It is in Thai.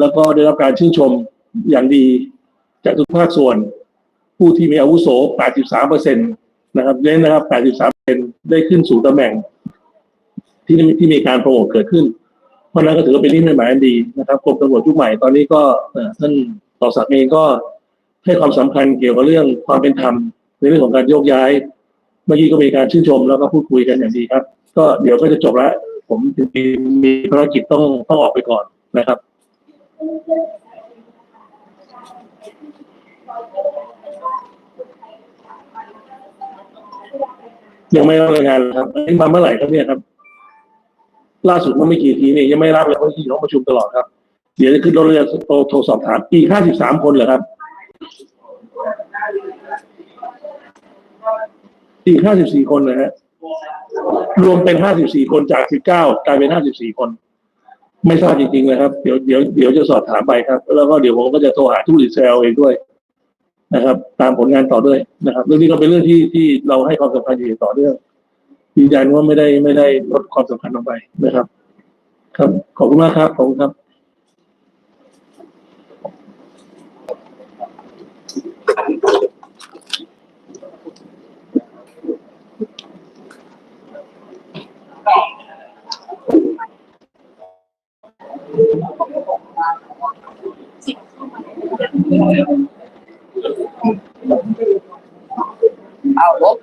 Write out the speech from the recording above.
แล้วก็ได้รับการชื่นชมอย่างดีจากทุกภาคส่วน ผู้ที่มีอาวุโส 83เปอร์เซ็นตนะครับเน้นนะครับ 83เปอร์เซ็นได้ขึ้นสู่ตำแหน่ง ที่ที่มีการโปรโมทเกิดขึ้น เพราะนั้นก็ถือว่าเป็นนิมิตหมายอันดีนะครับกรมตำรวจยุคใหม่ตอนนี้ก็ท่านต่อศักเองก็ให้ความสำคัญเกี่ยวกับเรื่องความเป็นธรรมในเรื่องของการโยกย้าย เมื่อกี้ก็มีการชื่นชมแล้วก็พูดคุยกันอย่างดีครับ ก็เดี๋ยวก็จะจบแล้วผมจริงๆมีภารกิจต้องต้องออกไปก่อนนะครับ ยังไม่รับรายงานครับนี่มาเมื่อไหร่ครับเนี่ยครับ ล่าสุดเมื่อไม่กี่ทีนี่ยังไม่รับเลยเพราะที่ห้องประชุมตลอดครับ เดี๋ยวจะขึ้นรถเรือโทรโทรสอบถามอีห้าสิบสามคนเหรอครับอีห้าสิบสี่คนนะฮะรวมเป็นห้าสิบสี่คนจากสิบเก้ากลายเป็นห้าสิบสี่คน ไม่ทราบจริงๆเลยครับ เดี๋ยวเดี๋ยวเดี๋ยวจะสอบถามไปครับ แล้วก็เดี๋ยวผมก็จะโทรหาทูตอิสราเอลเองด้วยนะครับ ตามผลงานต่อด้วยนะครับ เรื่องนี้ก็เป็นเรื่องที่ที่เราให้ความสำคัญอยู่อย่างต่อเนื่องยืนยันว่าไม่ได้ไม่ได้ลดความสำคัญลงไปนะครับ ครับขอบคุณมากครับขอบคุณค ao